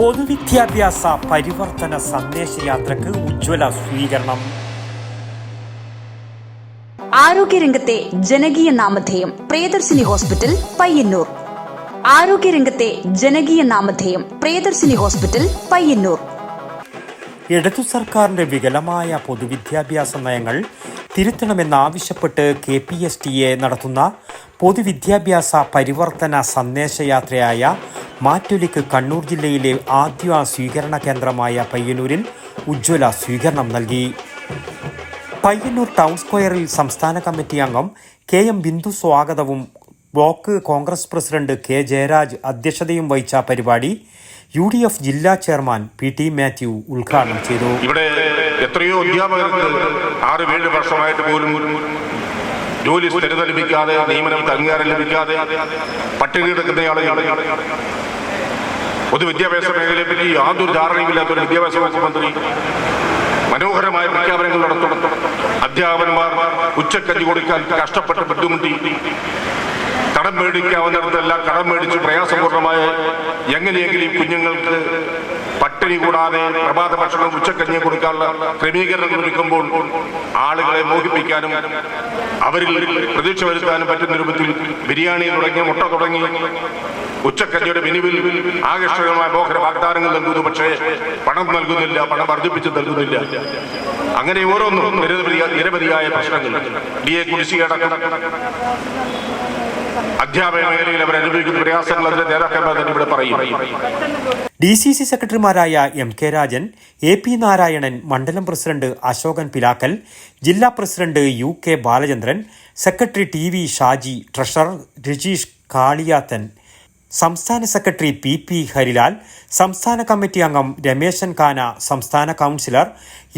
പൊതുവിദ്യാഭ്യാസ പരിവർത്തന സന്ദേശയാത്രയ്ക്ക് ഉജ്ജ്വല സ്വീകരണം. ആരോഗ്യരംഗത്തെ ജനകീയ നാമധേയം പ്രിയദർശിനി ഹോസ്പിറ്റൽ പയ്യന്നൂർ. ആരോഗ്യരംഗത്തെ ജനകീയ നാമധേയം പ്രിയദർശിനി ഹോസ്പിറ്റൽ പയ്യന്നൂർ. ഇടതു സർക്കാരിന്റെ വികലമായ പൊതുവിദ്യാഭ്യാസ നയങ്ങൾ തിരുത്തണമെന്നാവശ്യപ്പെട്ട് K P S T A നടത്തുന്ന പൊതുവിദ്യാഭ്യാസ പരിവർത്തന സന്ദേശയാത്രയായ മാറ്റൊലിക്ക് കണ്ണൂർ ജില്ലയിലെ ആദ്യ സ്വീകരണ കേന്ദ്രമായ പയ്യന്നൂരിൽ ഉജ്ജ്വല സ്വീകരണം നൽകി. പയ്യന്നൂർ ടൗൺ സ്ക്വയറിൽ സംസ്ഥാന കമ്മിറ്റി അംഗം കെ എം ബിന്ദു സ്വാഗതവും block Congress president K Jayaraj അധ്യക്ഷതയും വഹിച്ച പരിപാടി യു ഡി എഫ് ജില്ലാ ചെയർമാൻ പി ടി മാത്യു ഉദ്ഘാടനം ചെയ്തു. ഇവിടെ എത്രയോ അധ്യാപകർക്ക് ആറ് ഏഴ് വർഷമായിട്ട് പോലും ജോലി സ്ഥിരത ലഭിക്കാതെ നിയമനം അംഗീകാരം ലഭിക്കാതെ പട്ടിണി കിടക്കുന്ന ആളുകൾ പൊതുവിദ്യാഭ്യാസ മേഖലയെ പറ്റി യാതൊരു ധാരണയുമില്ലാത്ത ഒരു വിദ്യാഭ്യാസ വകുപ്പ് മന്ത്രി മനോഹരമായ പ്രഖ്യാപനങ്ങൾ നടത്തണം അധ്യാപകന്മാർ ഉച്ചക്കഞ്ഞി കൊടുക്കാൻ കഷ്ടപ്പെട്ട് ബുദ്ധിമുട്ടി കടം മേടിക്കാവുന്നിടത്തെല്ലാം കടം മേടിച്ച് പ്രയാസപൂർണമായ എങ്ങനെയെങ്കിലും കുഞ്ഞുങ്ങൾക്ക് പട്ടിണി കൂടാതെ പ്രഭാത ഭക്ഷണം ഉച്ചക്കഞ്ഞി കൊടുക്കാനുള്ള ക്രമീകരണങ്ങൾ ഒരുക്കുമ്പോൾ ആളുകളെ മോഹിപ്പിക്കാനും അവരിൽ പ്രതീക്ഷ വരുത്താനും പറ്റുന്ന രൂപത്തിൽ ബിരിയാണി തുടങ്ങി മുട്ട തുടങ്ങി ഉച്ചക്കഞ്ഞിയുടെ മിനിവിൽ ആകർഷകമായ മോഹന വാഗ്ദാനങ്ങൾ നൽകുന്നു. പക്ഷേ പണം നൽകുന്നില്ല പണം വർദ്ധിപ്പിച്ച് നൽകുന്നില്ല. അങ്ങനെ ഓരോന്നും നിരവധി നിരവധിയായ പ്രശ്നങ്ങൾ. ഡി എ കുടിശ്ശികയടക്കം അധ്യാപന മേഖലയിൽ അവർ അനുഭവിക്കുന്ന പ്രയാസങ്ങൾ അതിന്റെ നേതാക്കന്മാർ തന്നെ ഇവിടെ പറയും. ഡി സി സി സെക്രട്ടറിമാരായ M K Rajan A P Narayanan മണ്ഡലം പ്രസിഡന്റ് അശോകൻ പിലാക്കൽ ജില്ലാ president U K Balachandran secretary T V Shaji treasurer Rajeesh Kaliyathan സംസ്ഥാന സെക്രട്ടറി പി പി ഹരിലാൽ സംസ്ഥാന കമ്മിറ്റി അംഗം രമേശൻ കാന സംസ്ഥാന കൗൺസിലർ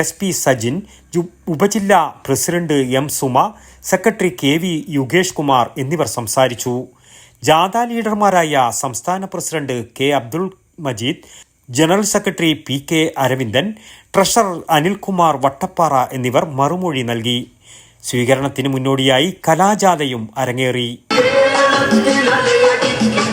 എസ് പി സജിൻ ഉപജില്ലാ president M Suma secretary K V Yugesh Kumar എന്നിവർ സംസാരിച്ചു. ജാഥ ലീഡർമാരായ സംസ്ഥാന president K Abdul Majeed general secretary P K Aravindan treasurer Anilkumar Vattappara എന്നിവർ മറുമൊഴി നൽകി. സ്വീകരണത്തിന് മുന്നോടിയായി കലാജാഥയും അരങ്ങേറി.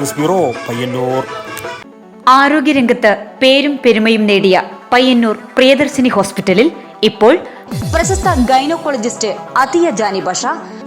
News bureau Payyanur. ആരോഗ്യരംഗത്ത് പേരും പെരുമയും നേടിയ പയ്യന്നൂർ പ്രിയദർശിനി ഹോസ്പിറ്റലിൽ ഇപ്പോൾ പ്രശസ്ത ഗൈനക്കോളജിസ്റ്റ് അതിയ ജാനി ബഷ